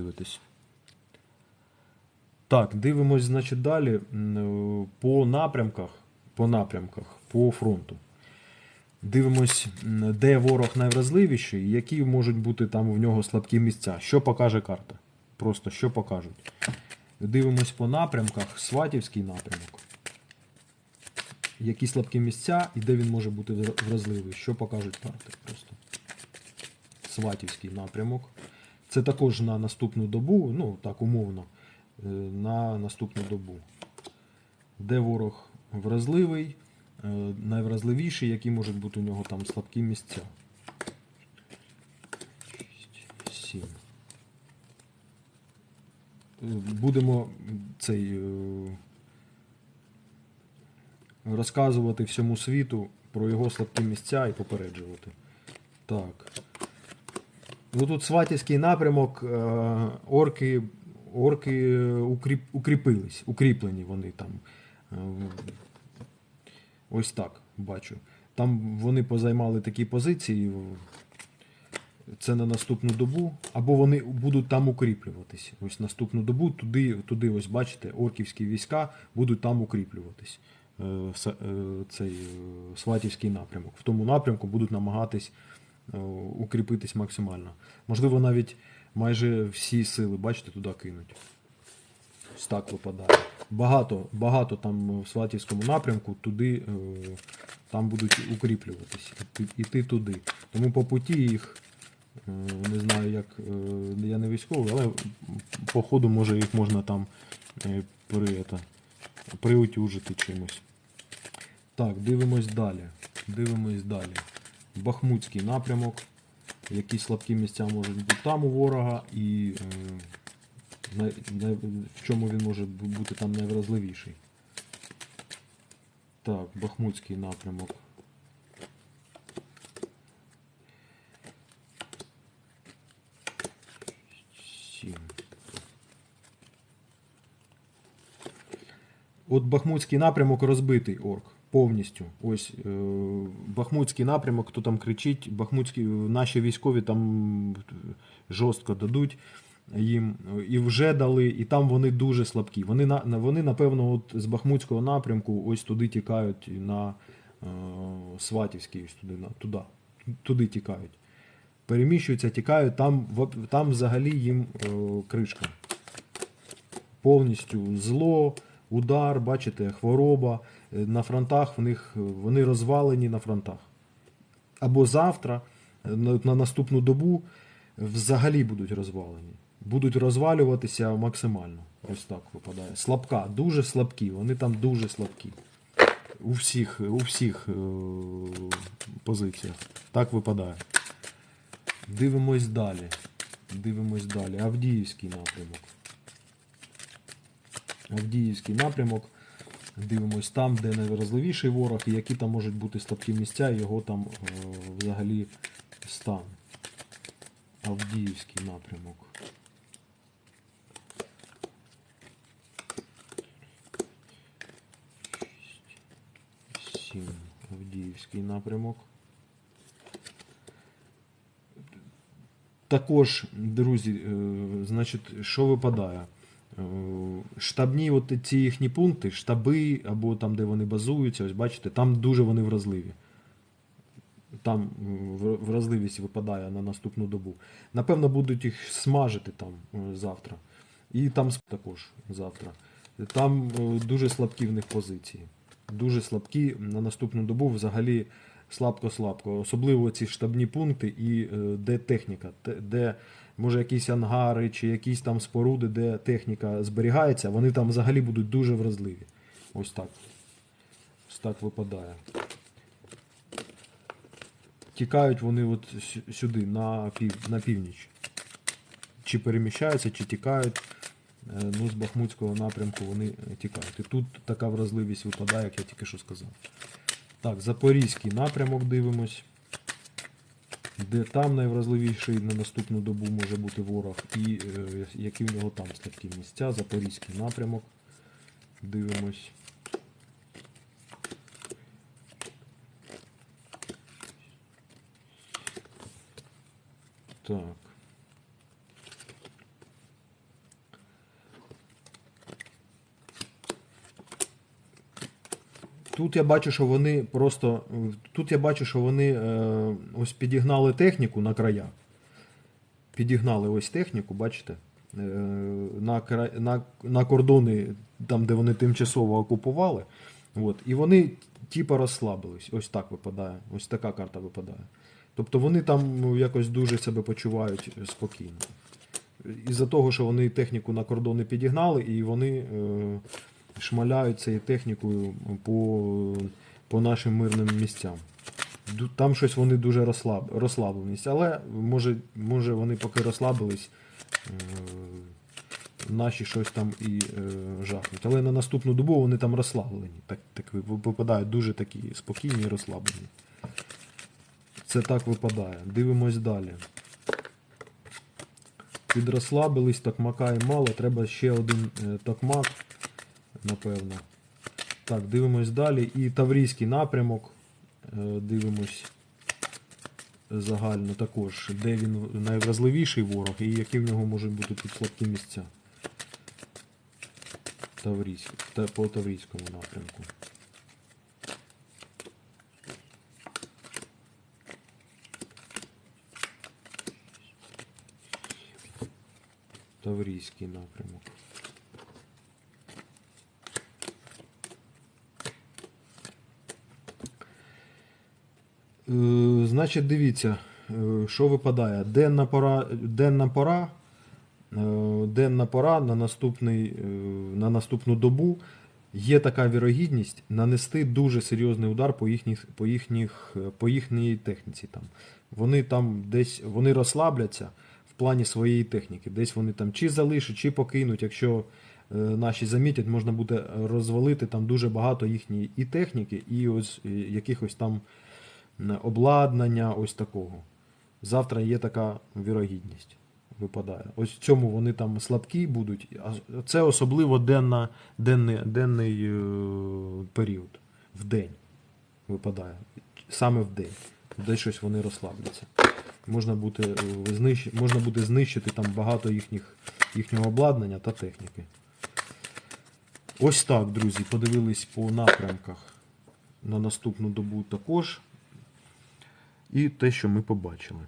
Дивитись. Так, дивимось, значить, далі е, по напрямках, по напрямках, по фронту. Дивимось, де ворог найвразливіший, які можуть бути там в нього слабкі місця. Що покаже карта? Просто що покажуть. Дивимось по напрямках, Сватівський напрямок. Які слабкі місця і де він може бути вразливий. Що покажуть карти просто. Сватівський напрямок. Це також на наступну добу, ну так умовно, е, на наступну добу. Де ворог вразливий, е, найвразливіший, які можуть бути у нього там слабкі місця. 7. Будемо цей е, розказувати всьому світу про його слабкі місця і попереджувати. Так. Ну тут Сватівський напрямок, е, орки, орки укріп, укріпились, укріплені вони там. Е, Ось так бачу. Там вони позаймали такі позиції. Це на наступну добу, або вони будуть там укріплюватись. Ось наступну добу, туди, туди ось бачите, орківські війська будуть там укріплюватись. Е, Цей Сватівський напрямок. В тому напрямку будуть намагатись укріпитись максимально. Можливо, навіть майже всі сили, бачите, туди кинуть. Ось так випадає. Багато, багато там в Сватівському напрямку, туди е, там будуть укріплюватись, іти, туди. Тому по путі їх, е, не знаю, як е, я не військовий, але по ходу може їх можна там е, при, это, приутюжити чимось. Так, дивимось далі. Дивимось далі. Бахмутський напрямок. Які слабкі місця можуть бути там у ворога і е, в чому він може бути там найвразливіший. Так, Бахмутський напрямок. Сім. От Бахмутський напрямок розбитий орк. Повністю. Ось е, Бахмутський напрямок, хто там кричить, Бахмутські, наші військові там жорстко дадуть їм е, і вже дали, і там вони дуже слабкі. Вони вони, напевно, от з Бахмутського напрямку ось туди тікають на е, Сватівський, ось туди, на, туди, туди тікають. Переміщуються, тікають, там, там взагалі їм е, кришка повністю зло, удар, бачите, хвороба. Е, На фронтах в них е, вони розвалені на фронтах. Або завтра, е, на, на наступну добу, взагалі будуть розвалені. Будуть розвалюватися максимально. Ось так випадає. Слабка, дуже слабкі, вони там дуже слабкі. У всіх, у всіх е, позиціях. Так випадає. Дивимось далі. Дивимось далі. Авдіївський напрямок. Авдіївський напрямок. Дивимось там, де найвразливіший ворог, і які там можуть бути слабкі місця, його там е, взагалі стан. Авдіївський напрямок. Сім. Авдіївський напрямок. Також, друзі, е, значить, що випадає? Е, Штабні от ці їхні пункти, штаби або там, де вони базуються, ось бачите, там дуже вони вразливі. Там вразливість випадає на наступну добу. Напевно, будуть їх смажити там е, завтра. І там також завтра. Там е, дуже слабкі в них позиції. Дуже слабкі на наступну добу взагалі слабко-слабко. Особливо ці штабні пункти і е, де техніка, те- де може якісь ангари чи якісь там споруди, де техніка зберігається, вони там взагалі будуть дуже вразливі. Ось так. Ось так випадає. Тікають вони от сюди, на, пів, на північ. Чи переміщаються, чи тікають. Е, Ну, з Бахмутського напрямку вони е, тікають. І тут така вразливість випадає, як я тільки що сказав. Так, Запорізький напрямок дивимось. Де там найвразливіший на наступну добу може бути ворог, і е, які в нього там слабкі місця. Запорізький напрямок. Дивимось. Так. Тут я бачу, що вони просто. Тут я бачу, що вони е, ось підігнали техніку на краях. Підігнали ось техніку, бачите? Е, на, на, на кордони, там, де вони тимчасово окупували. От, і вони типа розслабились. Ось так випадає. Ось така карта випадає. Тобто вони там ну, якось дуже себе почувають спокійно. Із-за того, що вони техніку на кордони підігнали, і вони е, шмаляють цією технікою по, по нашим мирним місцям. Там щось вони дуже розслаб, розслабленість, але може, може вони поки розслабились, е, наші щось там і е, жахнуть. Але на наступну добу вони там розслаблені. Так, так випадають дуже такі спокійні і розслаблені. Це так випадає. Дивимось далі. Підрослабились, токмака і мало. Треба ще один е, токмак, напевно. Так, дивимось далі. І Таврійський напрямок. Е, Дивимось загально також, де він найвразливіший ворог і які в нього можуть бути тут слабкі місця. Таврійськ, та, по Таврійському напрямку. Таврійський напрямок. Значить, дивіться, е, що випадає. Денна пора, денна пора, е, денна пора на, наступний, е, на наступну добу є така вірогідність нанести дуже серйозний удар по, їхніх, по, їхніх, е, по їхній техніці. Там. Вони там десь вони розслабляться в плані своєї техніки. Десь вони там чи залишать, чи покинуть. Якщо е, наші замітять, можна буде розвалити там дуже багато їхньої і техніки, і ось е, якихось там обладнання, ось такого. Завтра є така вірогідність. Випадає. Ось в цьому вони там слабкі будуть. А це особливо денна, денний, денний е, період. В день випадає. Саме в день. Де щось вони розслабляться. Можна буде, можна буде знищити там багато їхніх, їхнього обладнання та техніки. Ось так, друзі, подивились по напрямках на наступну добу також. І те, що ми побачили.